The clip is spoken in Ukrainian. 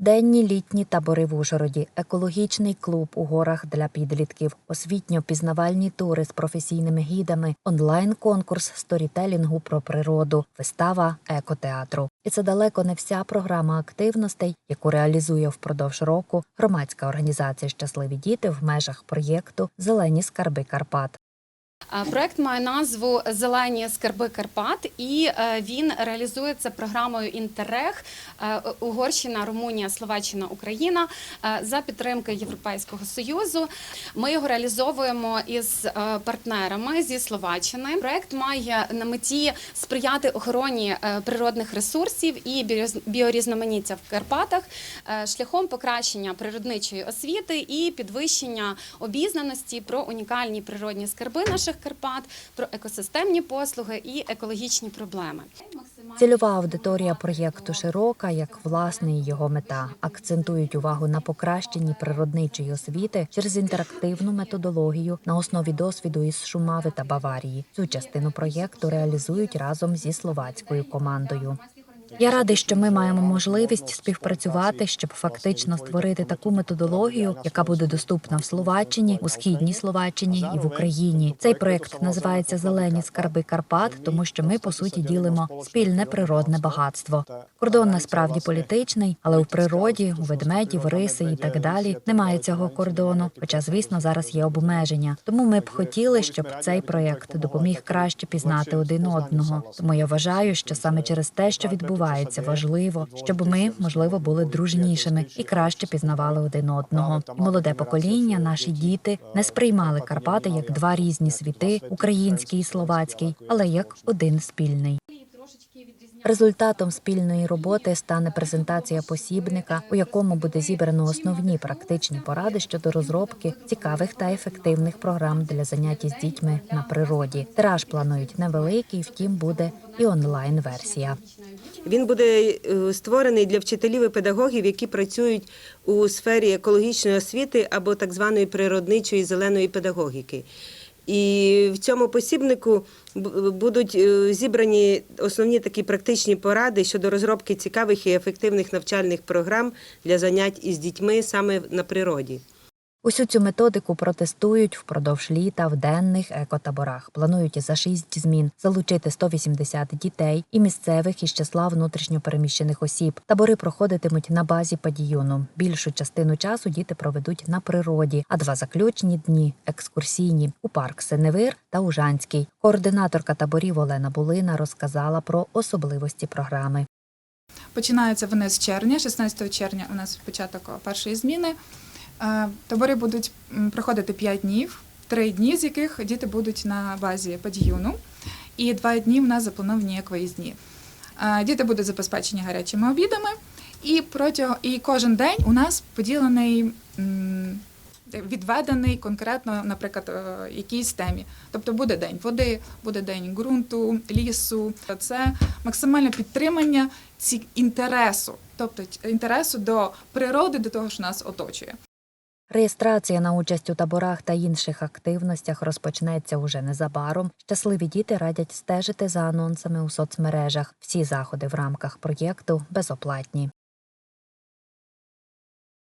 Денні літні табори в Ужгороді, екологічний клуб у горах для підлітків, освітньо-пізнавальні тури з професійними гідами, онлайн-конкурс сторітелінгу про природу, вистава екотеатру. І це далеко не вся програма активностей, яку реалізує впродовж року громадська організація Щасливі діти в межах проєкту Зелені скарби Карпат. Проект має назву Зелені скарби Карпат, і е, він реалізується програмою Інтеррег е, Угорщина, Румунія, Словаччина, Україна е, за підтримки Європейського союзу. Ми його реалізовуємо із партнерами зі Словаччини. Проект має на меті сприяти охороні природних ресурсів і біоріз- біорізноманіття в Карпатах шляхом покращення природничої освіти і підвищення обізнаності про унікальні природні скарби наших Карпат, про екосистемні послуги і екологічні проблеми. Цільова аудиторія проєкту широка, як власне його мета. Акцентують увагу на покращенні природничої освіти через інтерактивну методологію на основі досвіду із Шумави та Баварії. Цю частину проєкту реалізують разом зі словацькою командою. Я радий, що ми маємо можливість співпрацювати, щоб фактично створити таку методологію, яка буде доступна в Словаччині, у східній Словаччині і в Україні. Цей проект називається Зелені скарби Карпат, тому що ми по суті ділимо спільне природне багатство. Кордон насправді політичний, але у природі, у ведмедів, риси і так далі немає цього кордону. Хоча, звісно, зараз є обмеження. Тому ми б хотіли, щоб цей проект допоміг краще пізнати один одного. Тому я вважаю, що саме через те, що відбувається, важливо, щоб ми, можливо, були дружнішими і краще пізнавали один одного. Молоде покоління, наші діти не сприймали Карпати як два різні світи, український і словацький, але як один спільний. Результатом спільної роботи стане презентація посібника, у якому буде зібрано основні практичні поради щодо розробки цікавих та ефективних програм для заняття з дітьми на природі. Тираж планують невеликий, втім буде і онлайн-версія. Він буде е, створений для вчителів і педагогів, які працюють у сфері екологічної освіти або так званої природничої зеленої педагогіки. І в цьому посібнику будуть е, зібрані основні такі практичні поради щодо розробки цікавих і ефективних навчальних програм для занять із дітьми саме на природі. Усю цю методику протестують впродовж літа в денних екотаборах. Планують за шість змін залучити 180 дітей і місцевих із числа внутрішньопереміщених осіб. Табори проходитимуть на базі падіюну. Більшу частину часу діти проведуть на природі, а два заключні дні екскурсійні у парк Синевир та Ужанський. Координаторка таборів Олена Булина розказала про особливості програми. Починаються вони з червня, 16 червня у нас початок першої зміни. Е, Табори будуть проходити 5 днів, 3 дні з яких діти будуть на базі падіюну, і 2 дні в нас заплановані як виїзні. Е, Діти будуть забезпечені гарячими обідами, і протягом і кожен день у нас поділений. Відведений конкретно, наприклад, е, якійсь темі. Тобто буде день води, буде день ґрунту, лісу. Це максимальне підтримання ці інтересу, тобто інтересу до природи, до того, що нас оточує. Реєстрація на участь у таборах та інших активностях розпочнеться уже незабаром. Щасливі діти радять стежити за анонсами у соцмережах. Всі заходи в рамках проєкту безоплатні.